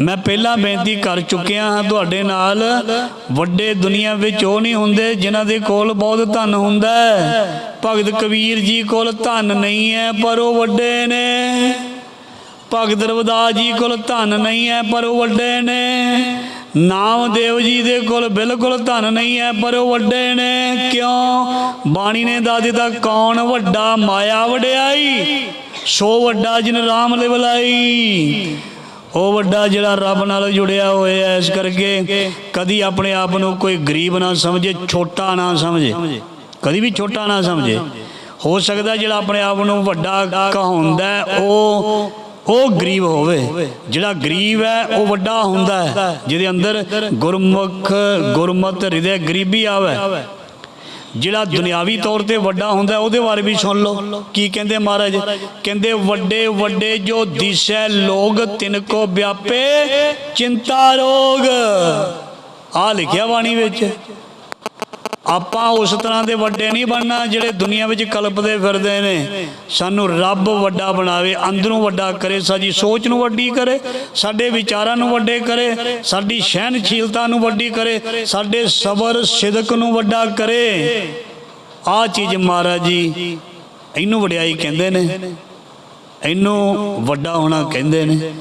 ਮੈਂ ਪਹਿਲਾਂ ਬੇਨਤੀ ਕਰ ਚੁੱਕਿਆ ਹਾਂ ਤੁਹਾਡੇ ਨਾਲ। ਵੱਡੇ ਦੁਨੀਆ ਵਿੱਚ ਉਹ ਨਹੀਂ ਹੁੰਦੇ ਜਿਨ੍ਹਾਂ ਦੇ ਕੋਲ ਬਹੁਤ ਧਨ ਹੁੰਦਾ ਹੈ। ਭਗਤ ਕਬੀਰ ਜੀ ਕੋਲ ਧਨ ਨਹੀਂ ਹੈ, ਪਰ ਉਹ ਵੱਡੇ ਨੇ। ਭਗਤ ਰਵਦਾਸ ਜੀ ਕੋਲ ਧਨ ਨਹੀਂ ਹੈ, ਪਰ ਉਹ ਵੱਡੇ ਨੇ। ਨਾਮਦੇਵ ਜੀ ਦੇ ਕੋਲ ਬਿਲਕੁਲ ਧਨ ਨਹੀਂ ਹੈ, ਪਰ ਉਹ ਵੱਡੇ ਨੇ। ਕਿਉਂ? ਬਾਣੀ ਨੇ ਦੱਸ ਦਿੱਤਾ, ਕੌਣ ਵੱਡਾ ਮਾਇਆ ਵਡਿਆਈ, ਸੋ ਵੱਡਾ ਜਿਨ ਰਾਮ ਲਿਵ ਲਾਈ ਉਹ ਵੱਡਾ ਜਿਹੜਾ ਰੱਬ ਨਾਲ ਜੁੜਿਆ ਹੋਇਆ ਹੈ ਇਸ ਕਰਕੇ ਕਦੀ ਆਪਣੇ ਆਪ ਨੂੰ ਕੋਈ ਗਰੀਬ ਨਾ ਸਮਝੇ, ਛੋਟਾ ਨਾ ਸਮਝੇ। ਕਦੀ ਵੀ ਛੋਟਾ ਨਾ ਸਮਝੇ। ਹੋ ਸਕਦਾ ਜਿਹੜਾ ਆਪਣੇ ਆਪ ਨੂੰ ਵੱਡਾ ਕਹਾਉਂਦਾ ਉਹ ਉਹ ਗਰੀਬ ਹੋਵੇ। ਜਿਹੜਾ ਗਰੀਬ ਹੈ, ਉਹ ਵੱਡਾ ਹੁੰਦਾ ਹੈ। ਜਿਹਦੇ ਅੰਦਰ ਗੁਰਮੁਖ, ਗੁਰਮਤ, ਹਿਰਦੇ ਗਰੀਬੀ ਆਵੇ। ਜਿਹੜਾ ਦੁਨਿਆਵੀ ਤੌਰ ਤੇ ਵੱਡਾ ਹੁੰਦਾ ਉਹਦੇ ਬਾਰੇ ਵੀ ਸੁਣ ਲਓ। ਕੀ ਕਹਿੰਦੇ ਮਹਾਰਾਜ? ਕਹਿੰਦੇ ਵੱਡੇ ਵੱਡੇ ਜੋ ਦਿਸ਼ੈ ਲੋਗ ਤਿਨ ਕੋ ਵਿਆਪੇ ਚਿੰਤਾ ਰੋਗ। ਆ ਲਿਖਿਆ ਬਾਣੀ ਵਿੱਚ। ਆਪਾਂ ਉਸ ਤਰ੍ਹਾਂ ਦੇ ਵੱਡੇ ਨਹੀਂ ਬਣਨਾ ਜਿਹੜੇ ਦੁਨੀਆ ਵਿੱਚ ਕਲਪਦੇ ਫਿਰਦੇ ਨੇ। ਸਾਨੂੰ ਰੱਬ ਵੱਡਾ ਬਣਾਵੇ, ਅੰਦਰੋਂ ਵੱਡਾ ਕਰੇ, ਸਾਡੀ ਸੋਚ ਨੂੰ ਵੱਡੀ ਕਰੇ, ਸਾਡੇ ਵਿਚਾਰਾਂ ਨੂੰ ਵੱਡੇ ਕਰੇ, ਸਾਡੀ ਸਹਿਨਸ਼ੀਲਤਾ ਨੂੰ ਵੱਡੀ ਕਰੇ, ਸਾਡੇ ਸਬਰ ਸਿਦਕ ਨੂੰ ਵੱਡਾ ਕਰੇ। ਆ ਚੀਜ਼ ਮਹਾਰਾਜ ਜੀ ਇਹਨੂੰ ਵਡਿਆਈ ਕਹਿੰਦੇ ਨੇ। ਇਹਨੂੰ ਵੱਡਾ ਹੋਣਾ ਕਹਿੰਦੇ ਨੇ।